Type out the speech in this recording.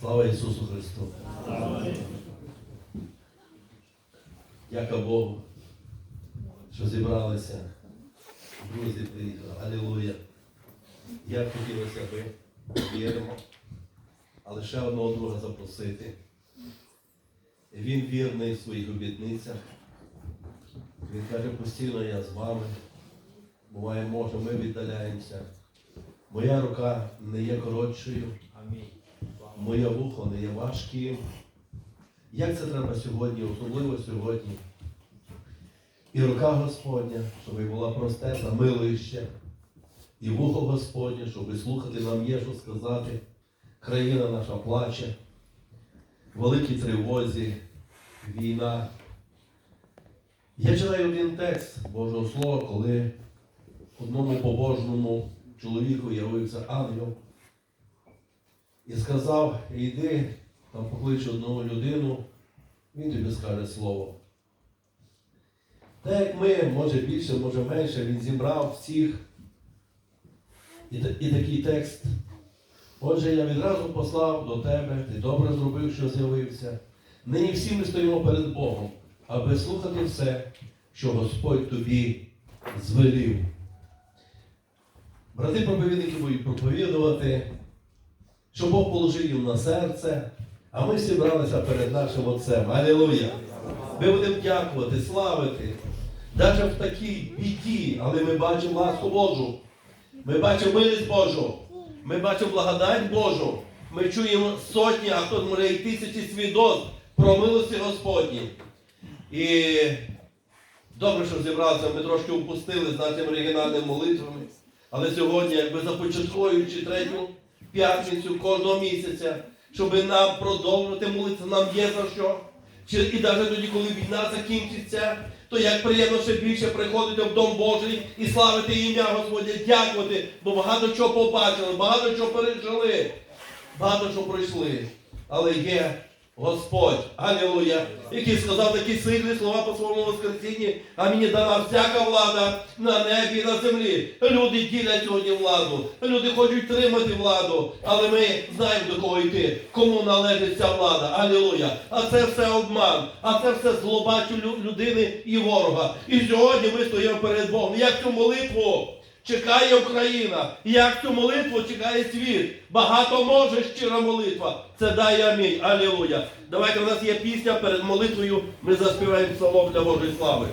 Слава Ісусу Христу! Дяка Богу, що зібралися. Друзі приїхали. Алілуя. Як хотілося би, віримо, але ще одного друга запросити. Він вірний в своїх обітницях. Він каже, постійно я з вами. Буває, може, ми віддаляємося. Моя рука не є коротшою, моє вухо не є важким. Як це треба сьогодні, особливо сьогодні? І рука Господня, щоб була простета, милуюча, і вухо Господнє, щоб слухати нам є, що сказати. Країна наша плаче, великій тривозі, війна. Я читаю один текст Божого Слова, коли одному побожному чоловіку явився ангел і сказав, йди, там поклич одну людину, він тобі скаже слово. Так як ми, може більше, може менше, він зібрав всіх. І, і такий текст. Отже, я відразу послав до тебе, ти добре зробив, що з'явився. Нині всі ми стоїмо перед Богом, аби слухати все, що Господь тобі звелів. Брати проповідники будуть проповідувати, що Бог положив їм на серце, а ми зібралися перед нашим Отцем. Алілуя! Ми будемо дякувати, славити. Навіть в такій біді, але ми бачимо ласку Божу. Ми бачимо милість Божу. Ми бачимо благодать Божу. Ми чуємо сотні, а хто може і тисячі свідоцтв про милості Господні. І добре, що зібралися, ми трошки упустили з нашими оригінальними молитвами. Але сьогодні, якби започатковуючи третю п'ятницю кожного місяця, щоб нам продовжувати молитися, нам є за що. І навіть тоді, коли війна закінчиться, то як приємно ще більше приходити в Дом Божий і славити ім'я Господня, дякувати, бо багато чого побачили, багато чого пережили, багато чого пройшли. Але є Господь, Алілуя, який сказав такі сильні слова по своєму воскресінні, а мені дана всяка влада на небі і на землі. Люди ділять сьогодні владу, люди хочуть тримати владу, але ми знаємо до кого йти, кому належить ця влада. Алілуя. А це все обман, а це все злобачу людини і ворога. І сьогодні ми стоїмо перед Богом. Як цю молитву чекає Україна, як цю молитву чекає світ. Багато може щира молитва. Це дай амінь. Алілуя. Давайте у нас є пісня перед молитвою. Ми заспіваємо псалом для Божої слави.